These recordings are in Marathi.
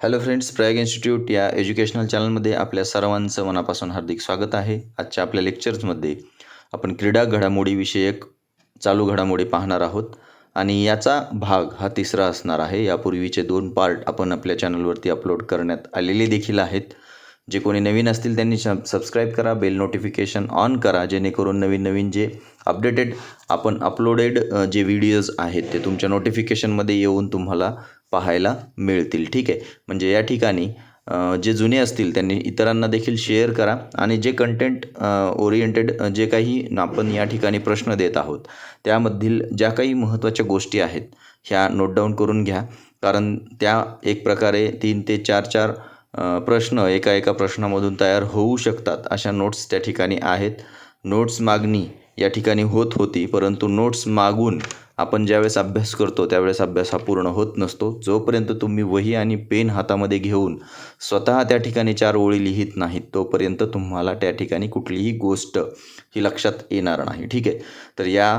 हॅलो फ्रेंड्स प्रयाग इन्स्टिट्यूट या एज्युकेशनल चॅनलमध्ये आपल्या सर्वांचं मनापासून हार्दिक स्वागत आहे. आजच्या आपल्या लेक्चर्समध्ये आपण क्रीडा घडामोडीविषयक चालू घडामोडी पाहणार आहोत. आणि याचा भाग हा तिसरा असणार आहे. यापूर्वीचे दोन पार्ट आपण आपल्या चॅनलवरती अपलोड करण्यात आलेले देखील आहेत. जे कोणी नवीन असतील त्यांनी सबस्क्राईब करा बेल नोटिफिकेशन ऑन करा जेणेकरून नवीन नवीन जे अपडेटेड आपण अपलोडेड जे व्हिडिओज आहेत ते तुमच्या नोटिफिकेशनमध्ये येऊन तुम्हाला पाहायला मिळतील. ठीक आहे? म्हणजे या ठिकाणी जे जुने असतील त्यांनी इतरांना देखील शेअर करा आणि जे कंटेंट ओरिएंटेड जे काही आपण या ठिकाणी प्रश्न देत आहोत त्यामधील ज्या काही महत्त्वाच्या गोष्टी आहेत ह्या नोट डाऊन करून घ्या. कारण त्या एक प्रकारे तीन ते चार चार प्रश्न एका एका प्रश्नामधून तयार होऊ शकतात अशा नोट्स त्या ठिकाणी आहेत. नोट्स मागणी या ठिकाणी होत होती परंतु नोट्स मागून आपण ज्यावेळेस अभ्यास करतो त्यावेळेस अभ्यास हा पूर्ण होत नसतो. जोपर्यंत तुम्ही वही आणि पेन हातामध्ये घेऊन स्वतः त्या ठिकाणी चार ओळी लिहित नाहीत तोपर्यंत तुम्हाला त्या ठिकाणी कुठलीही गोष्ट ही लक्षात येणार नाही. ठीक आहे? तर या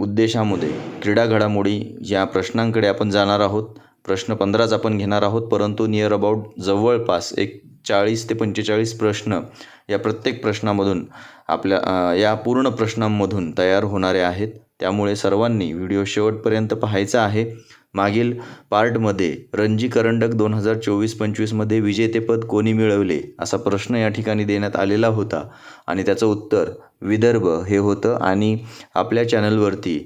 उद्देशामध्ये क्रीडा घडामोडी या प्रश्नांकडे आपण जाणार आहोत. प्रश्न पंधराच आपण घेणार आहोत परंतु नियर अबाउट जवळपास एक चाळीस ते पंचेचाळीस प्रश्न या प्रत्येक प्रश्नामधून आपल्या या पूर्ण प्रश्नांमधून तयार होणारे आहेत. त्यामुळे सर्वांनी व्हिडिओ शेवटपर्यंत पाहायचा आहे. मागील पार्टमध्ये रणजी करंडक दोन हजार चोवीस पंचवीसमध्ये विजेतेपद कोणी मिळवले असा प्रश्न या ठिकाणी देण्यात आलेला होता. आणि त्याचं उत्तर विदर्भ हे होतं. आणि आपल्या चॅनलवरती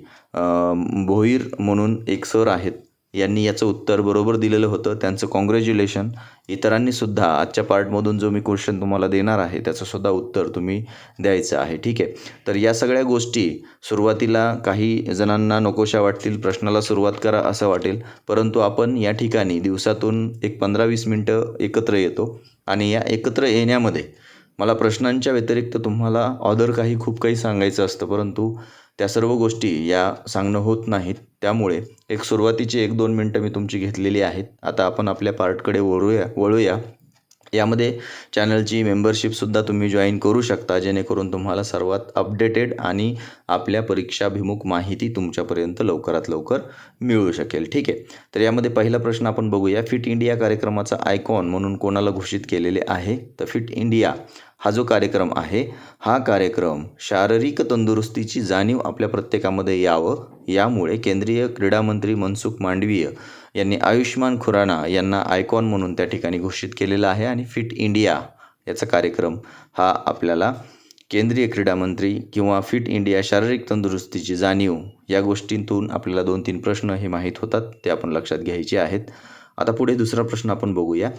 भोईर म्हणून एक सर आहेत. यांनी याचं उत्तर बरोबर दिलेलं होतं. त्यांचं कॉंग्रॅच्युलेशन इतरांनीसुद्धा आजच्या पार्टमधून जो मी क्वेश्चन तुम्हाला देणार आहे त्याचंसुद्धा उत्तर तुम्ही द्यायचं आहे. ठीक आहे? तर या सगळ्या गोष्टी सुरुवातीला काही जणांना नकोशा वाटतील प्रश्नाला सुरुवात करा असं वाटेल. परंतु आपण या ठिकाणी दिवसातून एक पंधरा वीस मिनटं एकत्र येतो आणि या एकत्र येण्यामध्ये मला प्रश्नांच्या व्यतिरिक्त तुम्हाला ऑदर काही खूप काही सांगायचं असतं. परंतु त्या सर्व गोष्टी या सांगणं होत नाहीत. त्यामुळे एक सुरुवातीची एक दोन मिनटं मी तुमची घेतलेली आहेत. आता आपण आपल्या पार्टकडे वळूया वळूया. यामध्ये चॅनलची मेंबरशिपसुद्धा तुम्ही जॉईन करू शकता जेणेकरून तुम्हाला सर्वात अपडेटेड आणि आपल्या परीक्षाभिमुख माहिती तुमच्यापर्यंत लवकरात लवकर मिळू शकेल. ठीक आहे? तर यामध्ये पहिला प्रश्न आपण बघूया. फिट इंडिया कार्यक्रमाचा आयकॉन म्हणून कोणाला घोषित केलेले आहे? तर फिट इंडिया. हा जो कार्यक्रम आहे हा कार्यक्रम शारीरिक तंदुरुस्तीची जाणीव आपल्या प्रत्येकामध्ये यावं यामुळे केंद्रीय क्रीडामंत्री मनसुख मांडवीय यांनी आयुष्मान खुराना यांना आयकॉन म्हणून त्या ठिकाणी घोषित केलेलं आहे आणि फिट इंडिया याचा कार्यक्रम हा आपल्याला केंद्रीय क्रीडामंत्री किंवा फिट इंडिया शारीरिक तंदुरुस्तीची जाणीव या गोष्टींतून आपल्याला दोन तीन प्रश्न हे माहीत होतात ते आपण लक्षात घ्यायचे आहेत. आता पुढे दुसरा प्रश्न आपण बघूया.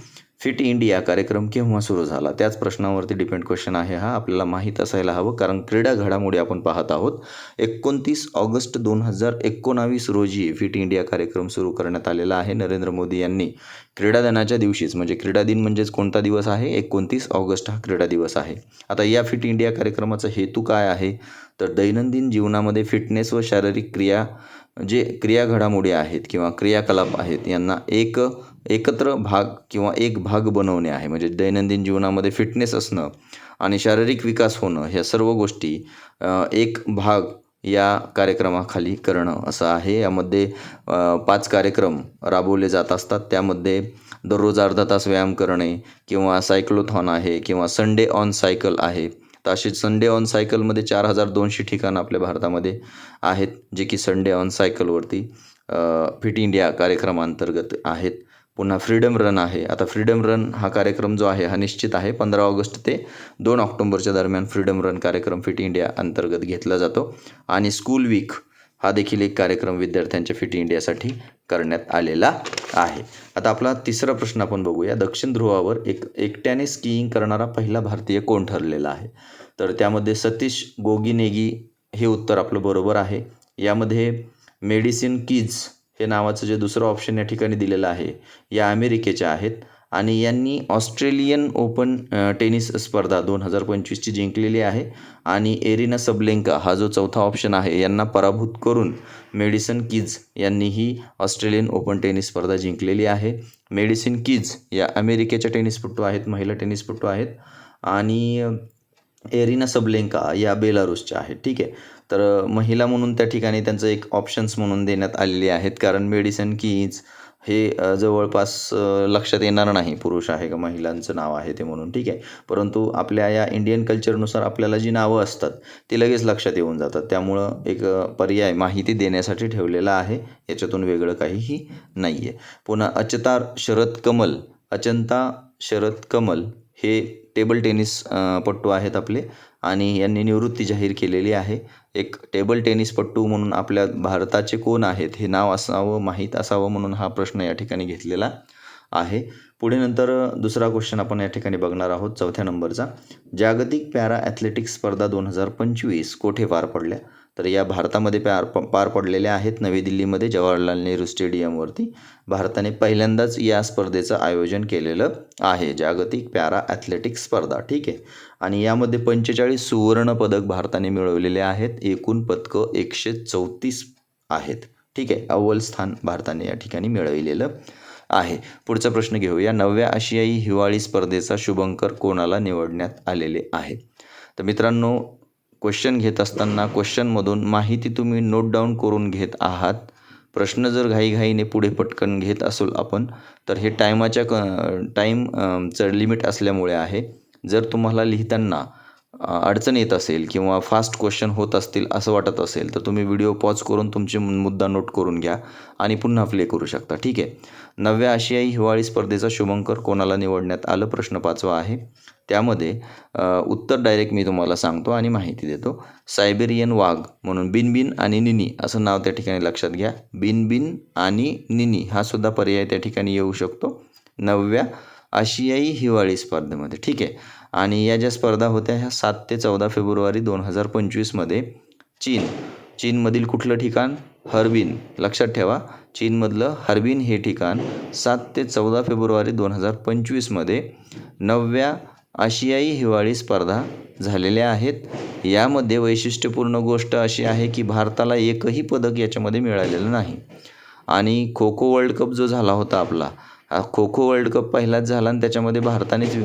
फिट इंडिया कार्यक्रम केव्हा सुरू झाला? त्याच प्रश्नावरती डिपेंड क्वेश्चन आहे हा. आपल्याला माहीत असायला हवं कारण क्रीडा घडामोडी आपण पाहत आहोत. एकोणतीस ऑगस्ट दोन हजार एकोणावीस रोजी फिट इंडिया कार्यक्रम सुरू करण्यात आलेला आहे नरेंद्र मोदी यांनी. क्रीडा दिनाच्या दिवशीच म्हणजे क्रीडा दिन म्हणजेच कोणता दिवस आहे? एकोणतीस ऑगस्ट हा क्रीडा दिवस आहे. आता या फिट इंडिया कार्यक्रमाचा हेतू काय आहे? तर दैनंदिन जीवनामध्ये फिटनेस व शारीरिक क्रिया जे क्रिया घडामोडी आहेत किंवा क्रियाकलाप आहेत यांना एक एकत्र भाग किंवा एक भाग बनवणे आहे. म्हणजे दैनंदिन जीवनामध्ये फिटनेस असणं आणि शारीरिक विकास होणं ह्या सर्व गोष्टी एक भाग या कार्यक्रमाखाली करणं असं आहे. यामध्ये पाच कार्यक्रम राबवले जात असतात. त्यामध्ये दररोज अर्धा तास व्यायाम करणे किंवा सायक्लोथॉन आहे किंवा संडे ऑन सायकल आहे. तर असे संडे ऑन सायकलमध्ये चार हजार दोनशे ठिकाणं आपल्या भारतामध्ये आहेत जे की संडे ऑन सायकलवरती फिट इंडिया कार्यक्रमांतर्गत आहेत. पुन्हा फ्रीडम रन आहे. आता फ्रीडम रन हा कार्यक्रम जो आहे हा निश्चित आहे. पंधरा ऑगस्ट ते दोन ऑक्टोबरच्या दरम्यान फ्रीडम रन कार्यक्रम फिट इंडिया अंतर्गत घेतला जातो. आणि स्कूल वीक हा देखील एक कार्यक्रम विद्यार्थ्यांच्या फिट इंडियासाठी करण्यात आलेला आहे. आता आपला तिसरा प्रश्न आपण बघूया. दक्षिण ध्रुवावर एक एकट्याने स्कीइंग करणारा पहिला भारतीय कोण ठरलेला आहे? तर त्यामध्ये सतीश गोगिनेगी हे उत्तर आपलं बरोबर आहे. यामध्ये मेडिसिन कीज हे नावाचं जे दुसरं ऑप्शन या ठिकाणी दिलेलं आहे या अमेरिकेच्या आहेत. आणि यांनी ऑस्ट्रेलियन ओपन टेनिस स्पर्धा दोन हजार पंचवीसची जिंकलेली आहे. आणि एरिना सबलेंका हा जो चौथा ऑप्शन आहे यांना पराभूत करून मेडिसन किज यांनीही ऑस्ट्रेलियन ओपन टेनिस स्पर्धा जिंकलेली आहे. मेडिसिन किज या अमेरिकेच्या टेनिसपटू आहेत महिला टेनिसपटू आहेत. आणि एरिना सबलेंका या बेलारूसच्या आहेत. ठीक आहे. तर महिला म्हणून त्या ठिकाणी त्यांचं एक ऑप्शन्स म्हणून देण्यात आलेले आहेत. कारण मेडिसन कीज हे जवळपास लक्षात येणार नाही. पुरुष आहे का महिलांचं नाव आहे ते म्हणून. ठीक आहे? परंतु आपल्या या इंडियन कल्चरनुसार आपल्याला जी नावं असतात ती लगेच लक्षात येऊन जातात. त्यामुळं एक पर्याय माहिती देण्यासाठी ठेवलेला आहे. याच्यातून वेगळं काहीही नाही आहे पुन्हा अचतार शरद कमल अचंता शरद कमल हे टेबल टेनिस पट्टू आहेत आपले आणि यांनी निवृत्ती जाहीर केलेली आहे. एक टेबल टेनिसपट्टू म्हणून आपल्या भारताचे कोण आहेत हे नाव असावं माहीत असावं म्हणून हा प्रश्न या ठिकाणी घेतलेला आहे. पुढे नंतर दुसरा क्वेश्चन आपण या ठिकाणी बघणार आहोत चौथ्या नंबरचा. जागतिक पॅरा ॲथलेटिक्स स्पर्धा दोन हजार पंचवीस कोठे पार पडल्या? तर या भारतामध्ये पार प पार पडलेल्या आहेत नवी दिल्लीमध्ये जवाहरलाल नेहरू स्टेडियमवरती. भारताने पहिल्यांदाच या स्पर्धेचं आयोजन केलेलं आहे. जागतिक पॅरा ॲथलेटिक्स स्पर्धा ठीक आहे? आणि यामध्ये पंचेचाळीस सुवर्णपदक भारताने मिळवलेले आहेत. एकूण पदकं एकशे चौतीस आहेत. ठीक आहे? अव्वल स्थान भारताने या ठिकाणी मिळविलेलं आहे. पुढचा प्रश्न घेऊया. नवव्या आशियाई हिवाळी स्पर्धेचा शुभंकर कोणाला निवडण्यात आलेले आहे? तर मित्रांनो क्वेश्चन घेत असताना क्वेश्चनमधून माहिती तुम्ही नोट डाऊन करून घेत आहात. प्रश्न जर घाईघाईने पुढे पटकन घेत असू आपण तर हे टायमाच्या क टाईमचं लिमिट असल्यामुळे आहे. जर तुम्हाला लिहिताना अडचण येत असेल किंवा फास्ट क्वेश्चन होत असतील असं वाटत असेल तर तुम्ही व्हिडिओ पॉज करून तुमचे मुद्दा नोट करून घ्या आणि पुन्हा प्ले करू शकता. ठीक आहे? नवव्या आशियाई हिवाळी स्पर्धेचा शुभंकर कोणाला निवडण्यात आलं? प्रश्न पाचवा आहे. त्यामध्ये उत्तर डायरेक्ट मी तुम्हाला सांगतो आणि माहिती देतो. सायबेरियन वाघ म्हणून बिनबिन आणि निनी असं नाव त्या ठिकाणी लक्षात घ्या. बिनबिन आणि निनी हा सुद्धा पर्याय त्या ठिकाणी येऊ शकतो नवव्या आशियाई हिवाळी स्पर्धेमध्ये. ठीक आहे? आणि या ज्या स्पर्धा होत्या ह्या सात ते चौदा फेब्रुवारी दोन हजार पंचवीसमध्ये चीन चीनमधील कुठलं ठिकाण? हर्बिन लक्षात ठेवा चीनमधलं हर्बिन हे ठिकाण सात ते चौदा फेब्रुवारी दोन हजार पंचवीसमध्ये नवव्या आशियाई हिवाळी स्पर्धा झालेल्या आहेत. यामध्ये वैशिष्ट्यपूर्ण गोष्ट अशी आहे की भारताला एकही पदक याच्यामध्ये मिळालेलं नाही. आणि खो खो वर्ल्ड कप जो झाला होता आपला खो खो वर्ल्ड कप पहिलाच झाला आणि त्याच्यामध्ये भारतानेच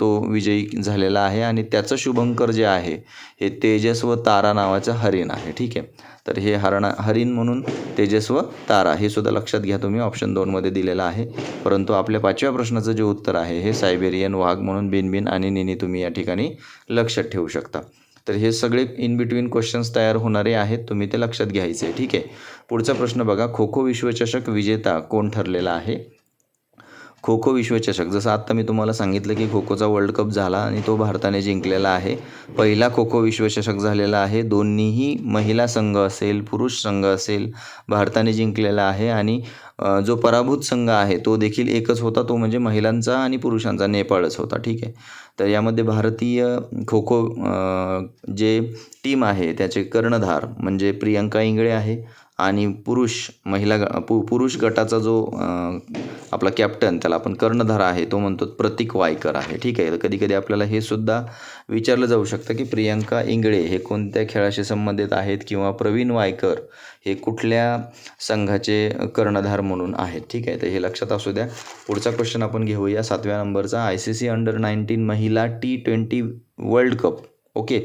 तो विजयी झालेला आहे आणि त्याचं शुभंकर जे आहे हे तेजस व तारा नावाचं हरिण आहे ठीक आहे? तर हे हरणा हरिण म्हणून तेजस व तारा हे सुद्धा लक्षात घ्या तुम्ही ऑप्शन दोनमध्ये दिलेलं आहे. परंतु आपल्या पाचव्या प्रश्नाचं जे उत्तर आहे हे सायबेरियन वाघ म्हणून बिनबिन आणि निनी तुम्ही या ठिकाणी लक्षात ठेवू शकता. तर हे सगळे इन बिटवीन क्वेश्चन्स तयार होणारे आहेत तुम्ही ते लक्षात घ्यायचे ठीक आहे? पुढचा प्रश्न बघा खो खो विश्वचषक विजेता कोण ठरलेला आहे? खो खो विश्वचषक. जसं आत्ता मी तुम्हाला सांगितलं की खो खोचा वर्ल्ड कप झाला आणि तो भारताने जिंकलेला आहे. पहिला खो खो विश्वचषक झालेला आहे. दोन्हीही महिला संघ असेल पुरुष संघ असेल भारताने जिंकलेला आहे. आणि जो पराभूत संघ आहे तो देखील एकच होता. तो म्हणजे महिलांचा आणि पुरुषांचा. नेपाळच होता. ठीक आहे? तर यामध्ये भारतीय खो खो जे टीम आहे त्याचे कर्णधार म्हणजे प्रियंका इंगळे आहे. आणि पुरुष महिला ग पु पुरुष गटाचा जो आपला कॅप्टन त्याला आपण कर्णधार आहे तो म्हणतो प्रतीक वायकर आहे. ठीक आहे? तर कधी कधी आपल्याला हे सुद्धा विचारलं जाऊ शकतं की प्रियंका इंगळे हे कोणत्या खेळाशी संबंधित आहेत किंवा प्रवीण वायकर हे कुठल्या संघाचे कर्णधार म्हणून आहेत? ठीक आहे? तर हे लक्षात असू द्या. पुढचा क्वेश्चन आपण घेऊया. सातव्या नंबरचा. I C C under nineteen महिला T twenty world cup okay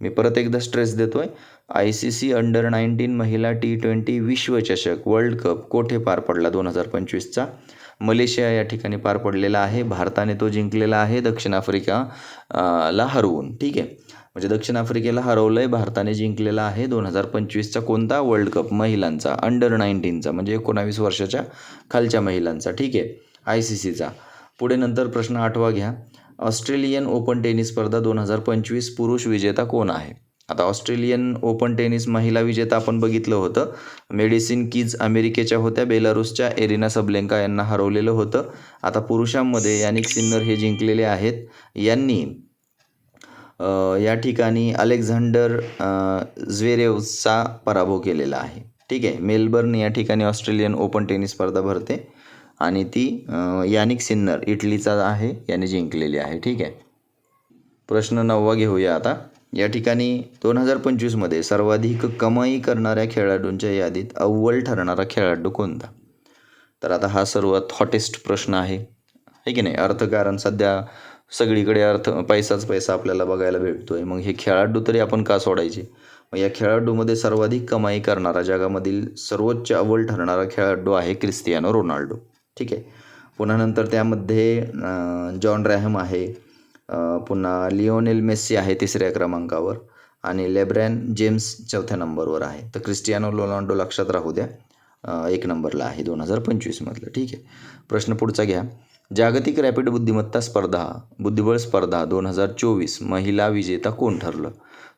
मी परत एकदा स्ट्रेस देतो आहे I C C under nineteen महिला टी ट्वेंटी विश्वचषक वर्ल्ड कप कोठे पार पडला दोन हजार पंचवीसचा? मलेशिया या ठिकाणी पार पडलेला आहे. भारताने तो जिंकलेला आहे दक्षिण आफ्रिका ला हरवून. ठीक आहे? म्हणजे दक्षिण आफ्रिकेला हरवलं आहे भारताने जिंकलेला आहे दोन हजार पंचवीसचा कोणता वर्ल्ड कप? महिलांचा अंडर नाईन्टीनचा म्हणजे एकोणावीस वर्षाच्या खालच्या महिलांचा. ठीक आहे? आय सी सीचा पुढे नंतर प्रश्न आठवा घ्या. ऑस्ट्रेलियन ओपन टेनिस स्पर्धा दोन हजार पंचवीस पुरुष विजेता कोण आहे? आता ऑस्ट्रेलियन ओपन टेनिस महिला विजेता आपण बघितलं होतं. मेडिसिन किज अमेरिकेच्या होत्या बेलारुसच्या एरिना सबलेंका यांना हरवलेलं होतं. आता पुरुषांमध्ये यानिक सिन्नर हे जिंकलेले आहेत. यांनी या ठिकाणी अलेक्झांडर झ्वेरेवचा पराभव केलेला आहे. ठीक आहे मेलबर्न या ठिकाणी ऑस्ट्रेलियन ओपन टेनिस स्पर्धा भरते आणि ती यानिक सिन्नर इटलीचा आहे याने जिंकलेली आहे. ठीक आहे. प्रश्न नववा घेऊया आता. या ठिकाणी दोन हजार पंचवीसमध्ये सर्वाधिक कमाई करणाऱ्या खेळाडूंच्या यादीत अव्वल ठरणारा खेळाडू कोणता? तर आता हा सर्वात हॉटेस्ट प्रश्न आहे. है की नाही? अर्थकारण सध्या सगळीकडे अर्थ पैसाच पैसा आपल्याला बघायला भेटतो आहे मग हे खेळाडू तरी आपण का सोडायचे? मग या खेळाडूमध्ये सर्वाधिक कमाई करणारा जगामधील सर्वोच्च अव्वल ठरणारा खेळाडू आहे क्रिस्तियानो रोनाल्डो. ठीक आहे? पुन्हा नंतर त्यामध्ये जॉन रॅहम आहे. पुन्हा लिओनेल मेस्सी आहे तिसऱ्या क्रमांकावर आणि लेब्रॅन जेम्स चौथ्या नंबरवर आहे. तर क्रिस्टियानो रोनाल्डो लक्षात राहू द्या. एक नंबरला आहे दोन हजार पंचवीसमधलं ठीक आहे. प्रश्न पुढचा घ्या. जागतिक रॅपिड बुद्धिमत्ता स्पर्धा बुद्धिबळ स्पर्धा दोन हजार चोवीस महिला विजेता कोण ठरलं?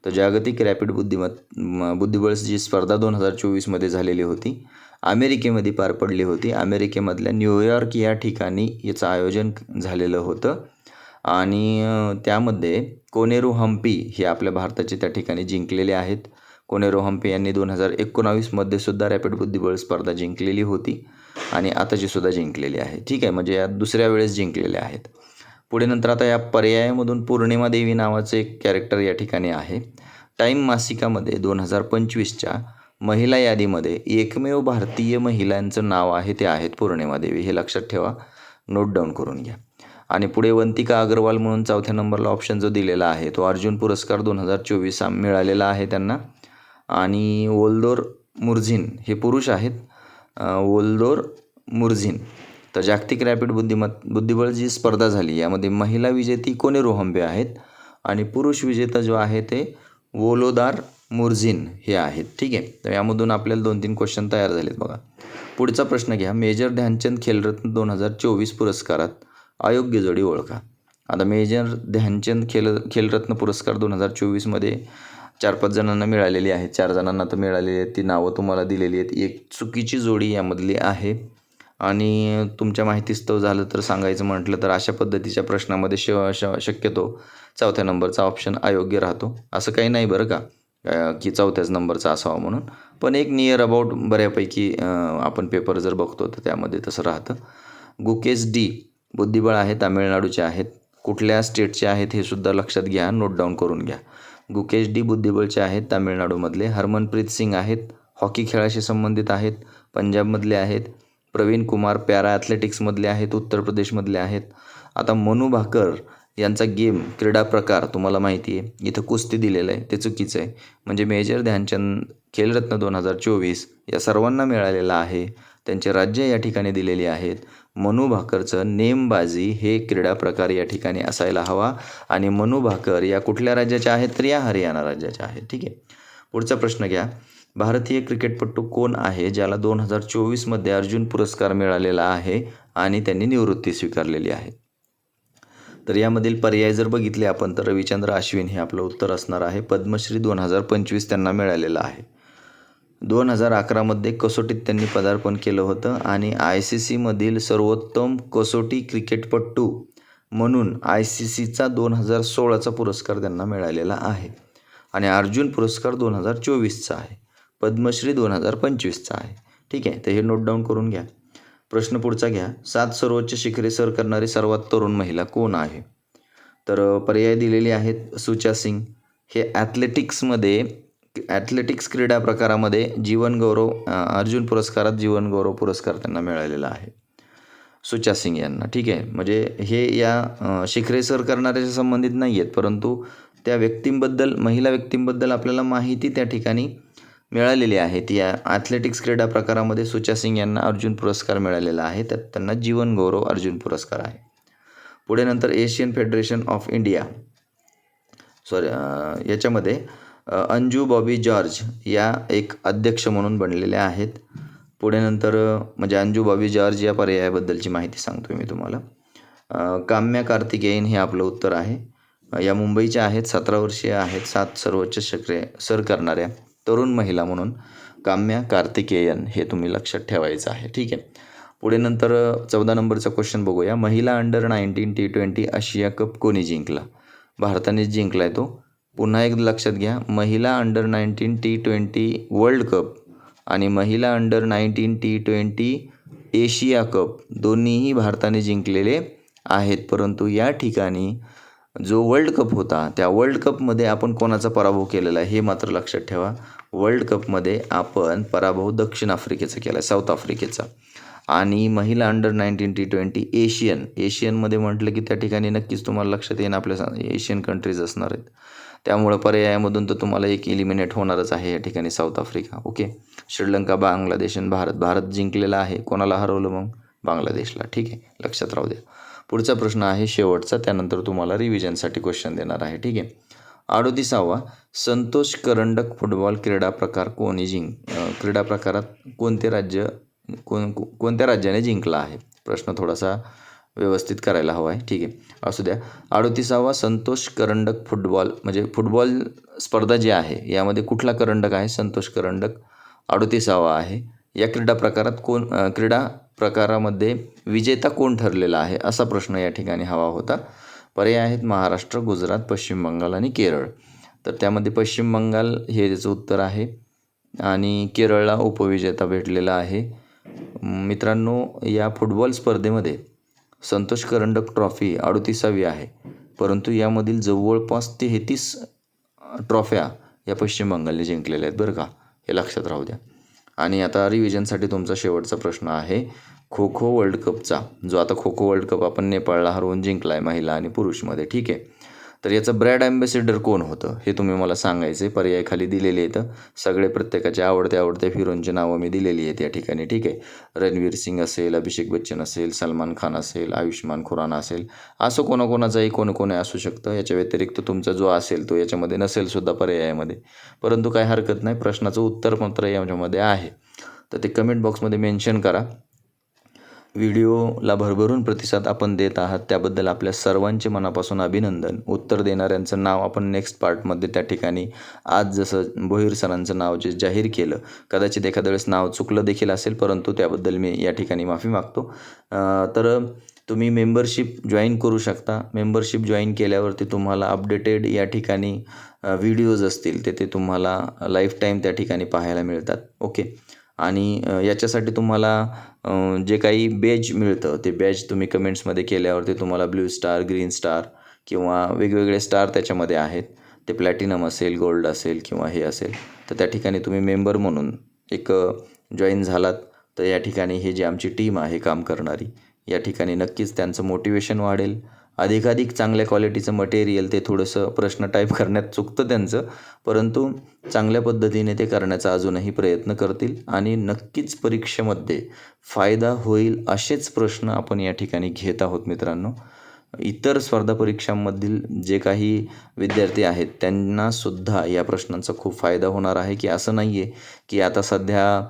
तर जागतिक रॅपिड बुद्धिमत् बुद्धिबळ जी स्पर्धा दोन हजार चोवीसमध्ये झालेली होती अमेरिकेमध्ये पार पडली होती. अमेरिकेमधल्या न्यूयॉर्क या ठिकाणी याचं आयोजन झालेलं होतं. आणि त्यामध्ये कोनेरू हम्पी हे आपल्या भारताचे त्या ठिकाणी जिंकलेले आहेत. कोनेरू हम्पी यांनी दोन हजार एकोणावीसमध्ये सुद्धा रॅपिड बुद्धिबळ स्पर्धा जिंकलेली होती आणि आताची सुद्धा जिंकलेली आहे. ठीक आहे म्हणजे या दुसऱ्या वेळेस जिंकलेल्या आहेत. पुढे नंतर आता या पर्यायामधून पौर्णिमा देवी नावाचं एक कॅरेक्टर या ठिकाणी आहे. टाईम मासिकामध्ये दोन हजार पंचवीसच्या महिला यादीमध्ये एकमेव भारतीय महिलांचं नाव आहे ते आहेत पौर्णिमा देवी. हे लक्षात ठेवा नोट डाऊन करून घ्या. आणि पुढे वंतिका अग्रवाल म्हणून चौथ्या नंबरला ऑप्शन जो दिलेला आहे तो अर्जुन पुरस्कार दोन हजार चोवीस मिळालेला आहे त्यांना. आणि वोल्दोर मुर्झिन हे पुरुष आहेत. वोल्दोर मुर्झिन. तर जागतिक रॅपिड बुद्धिमत् बुद्धिबळ जी स्पर्धा झाली यामध्ये महिला विजेती कोणे रोहंबे आहेत आणि पुरुष विजेता जो आहे ते वोलोदार मुर्झिन हे आहेत. ठीक आहे? तर यामधून आपल्याला दोन तीन क्वेश्चन तयार झालेत बघा. पुढचा प्रश्न घ्या. मेजर ध्यानचंद खेलरत्न दोन हजार चोवीस पुरस्कारात अयोग्य जोडी ओळखा. आता मेजर ध्यानचंद खेल खेलरत्न पुरस्कार दोन हजार चोवीसमध्ये चार पाच जणांना मिळालेली आहेत चार जणांना तर मिळालेली आहेत. ती नावं तुम्हाला दिलेली आहेत. एक चुकीची जोडी यामधली आहे. आणि तुमच्या माहितीस्तव झालं तर सांगायचं म्हटलं तर अशा पद्धतीच्या प्रश्नामध्ये श श शक्यतो चौथ्या नंबरचा ऑप्शन अयोग्य राहतो. असं काही नाही बरं का? की चौथ्याच नंबरचा असावा म्हणून. पण एक नियर अबाउट बऱ्यापैकी आपण पेपर जर बघतो तर त्यामध्ये तसं राहतं. गुकेस डी. बुद्धिबळ आहे तामिळनाडूचे आहेत. कुठल्या स्टेटचे आहेत हे सुद्धा लक्षात घ्या नोट डाऊन करून घ्या. गुकेश डी बुद्धिबळचे आहेत तामिळनाडूमधले. हरमनप्रीत सिंग आहेत हॉकी खेळाशी संबंधित आहेत पंजाबमधले आहेत. प्रवीण कुमार पॅरा ॲथलेटिक्समधले आहेत उत्तर प्रदेशमधले आहेत. आता मनू भाकर यांचा गेम क्रीडा प्रकार तुम्हाला माहिती आहे. इथं कुस्ती दिलेलं आहे ते चुकीचं आहे. म्हणजे मेजर ध्यानचंद खेलरत्न दोन हजार चोवीस या सर्वांना मिळालेला आहे. त्यांचे राज्य या ठिकाणी दिलेली आहेत. मनू भाकरचं नेमबाजी हे क्रीडा प्रकार या ठिकाणी असायला हवा. आणि मनू भाकर या कुठल्या राज्याच्या आहेत तर या हरियाणा राज्याच्या आहेत. ठीक आहे. पुढचा प्रश्न घ्या. भारतीय क्रिकेटपटू कोण आहे ज्याला दोन हजार चोवीसमध्ये अर्जुन पुरस्कार मिळालेला आहे आणि त्यांनी निवृत्ती स्वीकारलेली आहे? तर यामधील पर्याय जर बघितले आपण तर रविचंद्र अश्विन हे आपलं उत्तर असणार आहे. पद्मश्री दोन हजार पंचवीस त्यांना मिळालेलं आहे. दोन हजार अकरामध्ये कसोटीत त्यांनी पदार्पण केलं होतं आणि आय सी सीमधील सर्वोत्तम कसोटी क्रिकेटपटू म्हणून आय सी सीचा दोन हजार सोळाचा पुरस्कार त्यांना मिळालेला आहे. आणि अर्जुन पुरस्कार दोन हजार चोवीसचा आहे. पद्मश्री दोन हजार पंचवीसचा आहे. ठीक आहे तर हे नोट डाऊन करून घ्या. प्रश्न पुढचा घ्या. सात सर्वोच्च शिखरे सर करणारी सर्वात तरुण महिला कोण आहे? तर पर्याय दिलेले आहेत सुचा सिंग. हे ॲथलेटिक्समध्ये ॲथलेटिक्स क्रीडा प्रकारामध्ये जीवनगौरव अर्जुन पुरस्कारात जीवनगौरव पुरस्कार त्यांना मिळालेला आहे. सुचा सिंग यांना ठीक आहे? म्हणजे हे या शिखरे सर करणाऱ्याच्या संबंधित नाही आहेत परंतु त्या व्यक्तींबद्दल महिला व्यक्तींबद्दल आपल्याला माहिती त्या ठिकाणी मिळालेली आहे. ती या ॲथलेटिक्स क्रीडा प्रकारामध्ये सुचा सिंग यांना अर्जुन पुरस्कार मिळालेला आहे. त्यात त्यांना जीवनगौरव अर्जुन पुरस्कार आहे. पुढे नंतर Asian federation of India. Sorry याच्यामध्ये अंजू बॉबी जॉर्ज या एक अध्यक्ष म्हणून बनलेल्या आहेत. पुढे नंतर म्हणजे अंजू बॉबी जॉर्ज या पर्यायाबद्दलची माहिती सांगतो मी तुम्हाला. काम्या कार्तिकेयन हे आपलं उत्तर आहे. या मुंबईच्या आहेत सतरा वर्षीय आहेत सात सर्वोच्च शक्रे सर करणाऱ्या तरुण महिला म्हणून काम्या कार्तिकेयन हे तुम्ही लक्षात ठेवायचं आहे. ठीक आहे. पुढे नंतर चौदा नंबरचा क्वेश्चन बघूया. महिला अंडर नाईन्टीन टी ट्वेंटी आशिया कप कोणी जिंकला? भारतानेच जिंकला आहे तो. पुन्हा एकदा लक्षात घ्या. महिला under nineteen T twenty world cup आणि महिला under nineteen T twenty Asia cup दोन्हीही भारताने जिंकलेले आहेत. परंतु या ठिकाणी जो वर्ल्ड कप होता त्या वर्ल्ड कपमध्ये आपण कोणाचा पराभव केलेला आहे हे मात्र लक्षात ठेवा. वर्ल्ड कपमध्ये आपण पराभव दक्षिण आफ्रिकेचा केला आहे साऊथ आफ्रिकेचा आणि महिला under nineteen T twenty Asian एशियनमध्ये म्हटलं की त्या ठिकाणी नक्कीच तुम्हाला लक्षात येईन आपल्या एशियन कंट्रीज असणार आहेत. त्यामुळं पर्यायामधून तर तुम्हाला एक इलिमिनेट होणारच आहे या ठिकाणी South Africa okay Sri Lanka Bangladesh आणि भारत. भारत जिंकलेला आहे. कोणाला हरवलं मग? बांगलादेशला. ठीक आहे? लक्षात राहू द्या. पुढचा प्रश्न आहे शेवटचा. त्यानंतर तुम्हाला रिव्हिजनसाठी क्वेश्चन देणार आहे. ठीक आहे? अडोतीसावा. संतोष करंडक फुटबॉल क्रीडा प्रकार कोणी जिंक क्रीडा प्रकारात कोणते राज्य कोण कोणत्या राज्याने जिंकला आहे? प्रश्न थोडासा व्यवस्थित करायला हवा आहे. ठीक आहे. असू द्या. अडोतीसावा संतोष करंडक फुटबॉल म्हणजे फुटबॉल स्पर्धा जी आहे यामध्ये कुठला करंडक आहे? संतोष करंडक अडोतीसावा आहे. या क्रीडा प्रकारात कोण क्रीडा प्रकारामध्ये विजेता कोण ठरलेला आहे? असा प्रश्न या ठिकाणी हवा होता. पर्याय आहेत महाराष्ट्र गुजरात पश्चिम बंगाल आणि केरळ. तर त्यामध्ये पश्चिम बंगाल हे त्याचं उत्तर आहे आणि केरळला उपविजेता भेटलेला आहे. मित्रांनो या फुटबॉल स्पर्धेमध्ये संतोष करंडक ट्रॉफी अडतीसावी आहे. परंतु यामधील जवळपास तेहतीस ट्रॉफ्या या पश्चिम बंगालने जिंकलेल्या आहेत बरं का? हे लक्षात राहू द्या. आणि आता रिव्हिजनसाठी तुमचा शेवटचा प्रश्न आहे. खो खो वर्ल्ड कपचा जो आता खो खो वर्ल्ड कप आपण नेपाळला हरवून जिंकला आहे महिला आणि पुरुषमध्ये ठीक आहे? तर याचं ब्रँड ॲम्बॅसेडर कोण होतं हे तुम्ही मला सांगायचं आहे पर्याय खाली दिलेले आहेत. सगळे प्रत्येकाचे आवडते आवडते हिरोईनची नावं मी दिलेली आहेत या ठिकाणी ठीक आहे. रणवीर सिंग असेल अभिषेक बच्चन असेल सलमान खान असेल आयुष्मान खुराना असेल असं कोणाकोणाचाही कोण कोण असू शकतं. याच्या व्यतिरिक्त तुमचा जो असेल तो याच्यामध्ये नसेल सुद्धा पर्यायामध्ये. परंतु काय हरकत नाही प्रश्नाचं उत्तर मात्र याच्यामध्ये आहे. तर ते कमेंट बॉक्समध्ये मेन्शन करा. व्हिडिओला भरभरून प्रतिसाद आपण देत आहात त्याबद्दल आपल्या सर्वांचे मनापासून अभिनंदन. उत्तर देणाऱ्यांचं नाव आपण नेक्स्ट पार्टमध्ये त्या ठिकाणी आज जसं भोईर सरांचं नाव जे जाहीर केलं कदाचित एखाद्या वेळेस नाव चुकलं देखील असेल परंतु त्याबद्दल मी या ठिकाणी माफी मागतो. तर तुम्ही मेंबरशिप जॉईन करू शकता. मेंबरशिप जॉईन केल्यावरती तुम्हाला अपडेटेड या ठिकाणी व्हिडिओज असतील ते ते तुम्हाला लाईफ टाईम त्या ठिकाणी पाहायला मिळतात. ओके आणि याच्यासाठी तुम्हाला जे काही बॅज मिळतं ते बॅज तुम्ही कमेंट्समध्ये केल्यावरती तुम्हाला ब्ल्यू स्टार ग्रीन स्टार किंवा वेगवेगळे स्टार त्याच्यामध्ये आहेत. ते प्लॅटिनम असेल गोल्ड असेल किंवा हे असेल तर त्या ठिकाणी तुम्ही मेंबर म्हणून एक जॉईन झालात. तर या ठिकाणी हे जी आमची टीम आहे काम करणारी या ठिकाणी नक्कीच त्यांचं मोटिवेशन वाढेल. अधिकाधिक चांगल्या क्वालिटीचं मटेरियल ते थोडंसं प्रश्न टाईप करण्यात चुकतं त्यांचं. परंतु चांगल्या पद्धतीने ते करण्याचा अजूनही प्रयत्न करतील आणि नक्कीच परीक्षेमध्ये फायदा होईल असेच प्रश्न आपण या ठिकाणी घेत आहोत मित्रांनो. इतर स्पर्धा परीक्षांमधील जे काही विद्यार्थी आहेत त्यांनासुद्धा या प्रश्नांचा खूप फायदा होणार आहे की असं नाही आहे की आता सध्या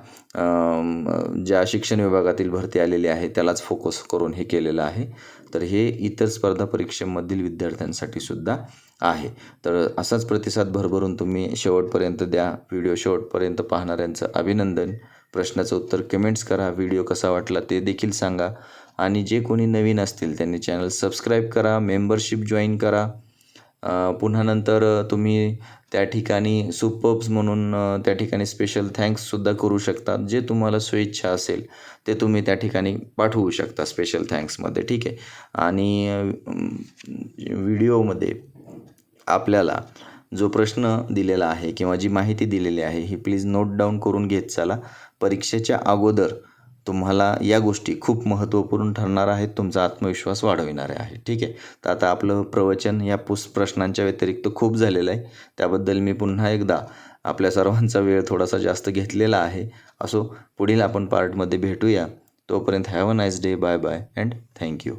ज्या शिक्षण विभागातील भरती आलेली आहे त्यालाच फोकस करून हे केलेलं आहे. तर हे इतर स्पर्धा परीक्षेमधील विद्यार्थ्यांसाठी सुद्धा आहे. तर असाच प्रतिसाद भरभरून तुम्ही शेवटपर्यंत द्या. व्हिडिओ शेवटपर्यंत पाहणाऱ्यांचं अभिनंदन. प्रश्नाचं उत्तर कमेंट्स करा. व्हिडिओ कसा वाटला ते देखील सांगा. आणि जे कोणी नवीन असतील त्यांनी चॅनल सबस्क्राईब करा मेंबरशिप जॉईन करा. पुन्हा नंतर तुम्ही त्या ठिकाणी सुपर्ब्स म्हणून त्या ठिकाणी स्पेशल थँक्ससुद्धा करू शकता जे तुम्हाला स्वेच्छा असेल ते तुम्ही त्या ठिकाणी पाठवू शकता स्पेशल थँक्समध्ये ठीक आहे? आणि व्हिडिओमध्ये आपल्याला जो प्रश्न दिलेला आहे किंवा जी माहिती दिलेली आहे ही प्लीज नोट डाऊन करून घेत चला. परीक्षेच्या अगोदर तुम्हाला या गोष्टी खूप महत्त्वपूर्ण ठरणार आहेत तुमचा आत्मविश्वास वाढविणार आहे. ठीक आहे? तर आता आपलं प्रवचन या पुस प्रश्नांच्या व्यतिरिक्त खूप झालेलं आहे. त्याबद्दल मी पुन्हा एकदा आपल्या सर्वांचा वेळ थोडासा जास्त घेतलेला आहे. असो पुढील आपण पार्टमध्ये भेटूया. तोपर्यंत have a nice day bye bye and thank you